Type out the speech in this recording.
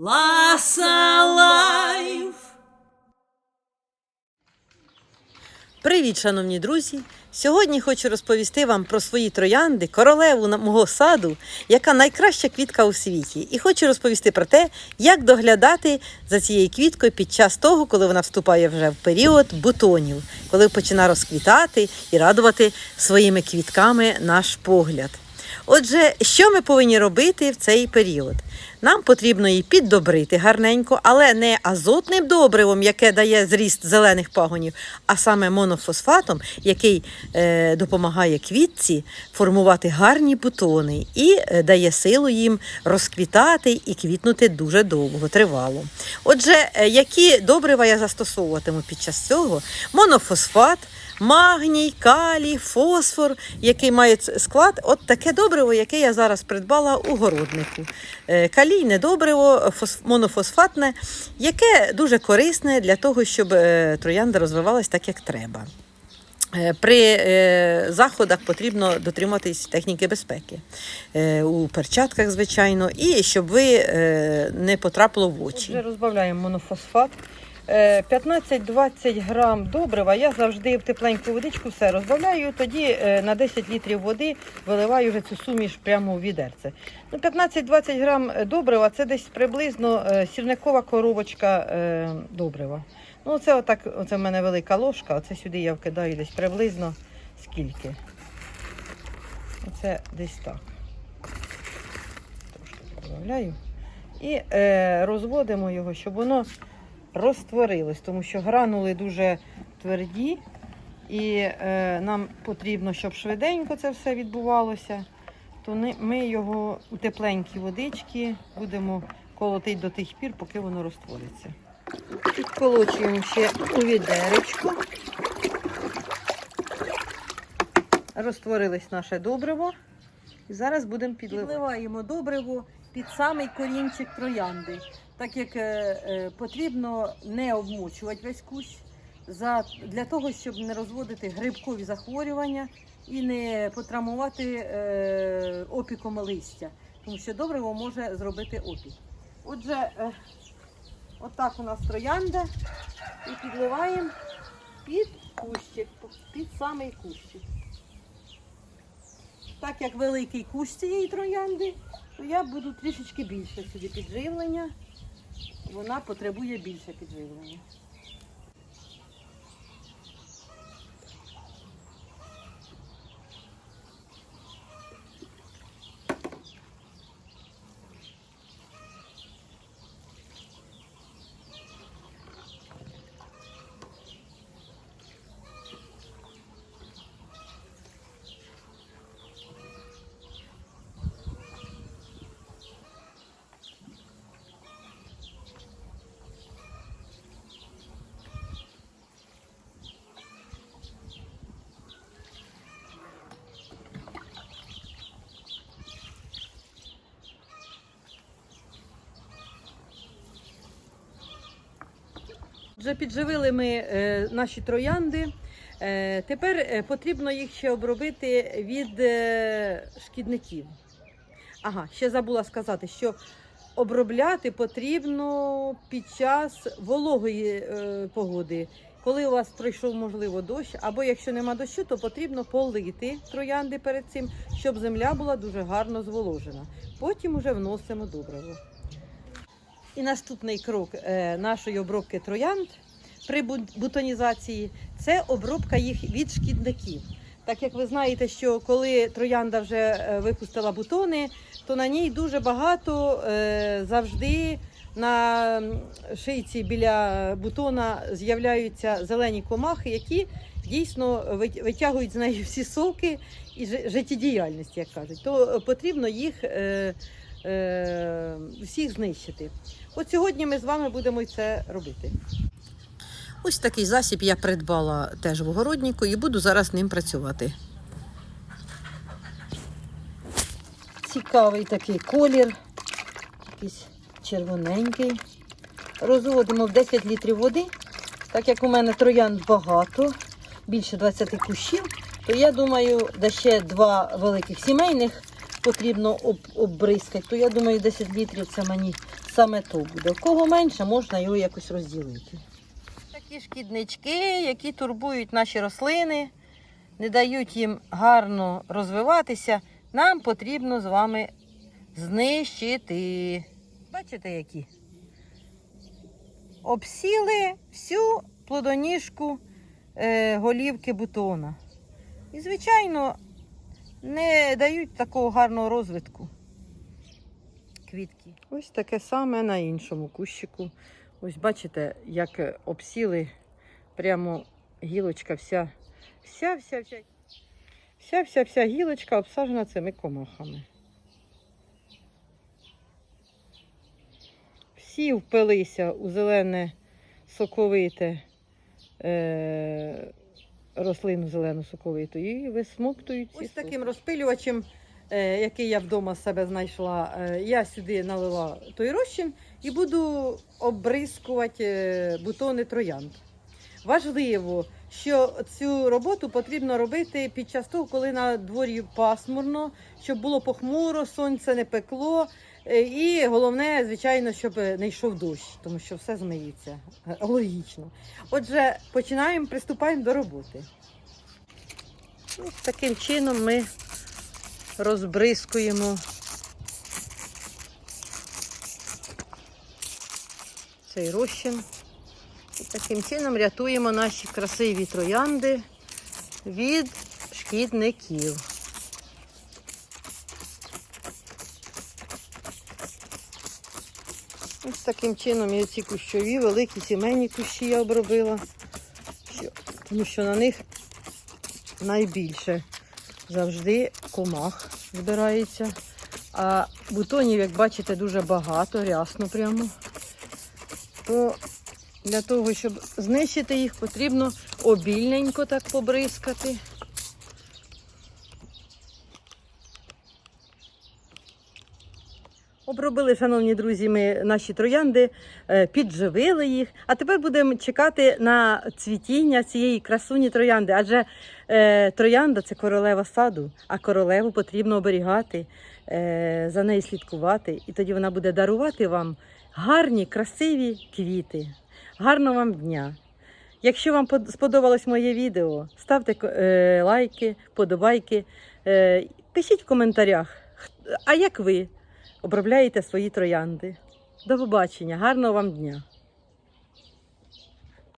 Ласа Лайф. Привіт, шановні друзі! Сьогодні хочу розповісти вам про свої троянди, королеву мого саду, яка найкраща квітка у світі. І хочу розповісти про те, як доглядати за цією квіткою під час того, коли вона вступає вже в період бутонів, коли починає розквітати і радувати своїми квітками наш погляд. Отже, що ми повинні робити в цей період? Нам потрібно її піддобрити гарненько, але не азотним добривом, яке дає зріст зелених пагонів, а саме монофосфатом, який е, допомагає квітці формувати гарні бутони і е, дає силу їм розквітати і квітнути дуже довго, тривало. Отже, е, які добрива я застосовуватиму під час цього? Монофосфат магній, калій, фосфор, який має склад, от таке добриво, яке я зараз придбала у городнику. Е, Калійне добриво, фос- монофосфатне, яке дуже корисне для того, щоб е, троянда розвивалась так, як треба. Е, При заходах потрібно дотриматись техніки безпеки у перчатках, звичайно, і щоб ви не потрапило в очі. Вже розбавляємо монофосфат. Е, 15-20 грам добрива. Я завжди в тепленьку водичку все розбавляю. Тоді е, на 10 літрів води виливаю вже цю суміш прямо у відерце. Ну, 15-20 грам добрива це десь приблизно е, сірникова коробочка е, добрива. Ну, це отак, оце в мене велика ложка, оце сюди я вкидаю десь приблизно скільки. Оце десь так. Трошки добавляю. І е, розводимо його, щоб воно розтворилось, тому що гранули дуже тверді, і е, нам потрібно, щоб швиденько це все відбувалося, то ми його у тепленькій водички будемо колотити до тих пір, поки воно розтвориться. Підколочуємо ще у відеречку. Розтворилось наше добриво. І зараз будемо підливати. Підливаємо добриво під самий корінчик троянди, так як е, е, потрібно не обмочувати весь кущ для того, щоб не розводити грибкові захворювання і не потравмувати е, опіком листя, тому що добриво може зробити опік. Отже, отак у нас троянда і підливаємо під кущик, під самий кущик. Так як великий кущ цієї троянди, то я буду трішечки більше сюди підживлення. Вона потребує більше підживлення. Вже підживили ми е, наші троянди. Е, тепер е, потрібно їх ще обробити від шкідників. Ага, ще забула сказати, що обробляти потрібно під час вологої погоди. Коли у вас пройшов, можливо, дощ, або якщо нема дощу, то потрібно полити троянди перед цим, щоб земля була дуже гарно зволожена. Потім уже вносимо добриво. І наступний крок е, нашої обробки троянд при бу- бутонізації це обробка їх від шкідників. Так як ви знаєте, що коли троянда вже е, випустила бутони, то на ній дуже багато е, завжди на шийці біля бутона з'являються зелені комахи, які дійсно витягують з неї всі соки і життєдіяльність, як кажуть. То потрібно їх всіх знищити. От сьогодні ми з вами будемо це робити. Ось такий засіб я придбала теж в огороднику і буду зараз ним працювати. Цікавий такий колір, якийсь червоненький. Розводимо в 10 літрів води. Так як у мене троянд багато, більше 20 кущів, то я думаю, де ще два великих сімейних потрібно об, оббризкати, то я думаю, 10 літрів це мені саме то буде. Кого менше, можна його якось розділити. Такі шкіднички, які турбують наші рослини, не дають їм гарно розвиватися, нам потрібно з вами знищити. Бачите, які? Обсіли всю плодоніжку е, голівки бутона. І, звичайно, не дають такого гарного розвитку квітки. Ось таке саме на іншому кущику. Ось бачите, як обсіли прямо гілочка вся, вся, вся, вся, вся, гілочка обсаджена цими комахами. Всі впилися у зелене соковите е, рослину зелену соковиту і висмоктують. Ось таким розпилювачем, е, який я вдома з себе знайшла, е, я сюди налила той розчин і буду обрискувати е, бутони троянд. Важливо, що цю роботу потрібно робити під час того, коли на дворі пасмурно, щоб було похмуро, сонце не пекло. Е, І головне, звичайно, щоб не йшов дощ, тому що все змиється. Е, Логічно. Отже, починаємо, приступаємо до роботи. Ось таким чином ми розбризкуємо цей розчин. І таким чином рятуємо наші красиві троянди від шкідників. Ось таким чином і ці кущові, великі сімейні кущі я обробила, тому що на них найбільше завжди комах збирається. А бутонів, як бачите, дуже багато, рясно прямо. То для того, щоб знищити їх, потрібно обільненько так побризкати. Обробили, шановні друзі, ми наші троянди, е, підживили їх. А тепер будемо чекати на цвітіння цієї красуні троянди. Адже е, троянда це королева саду, а королеву потрібно оберігати, е, за нею слідкувати. І тоді вона буде дарувати вам гарні, красиві квіти. Гарного вам дня! Якщо вам сподобалось моє відео, ставте е, лайки, подобайки, е, пишіть в коментарях, а як ви обробляєте свої троянди. До побачення, гарного вам дня!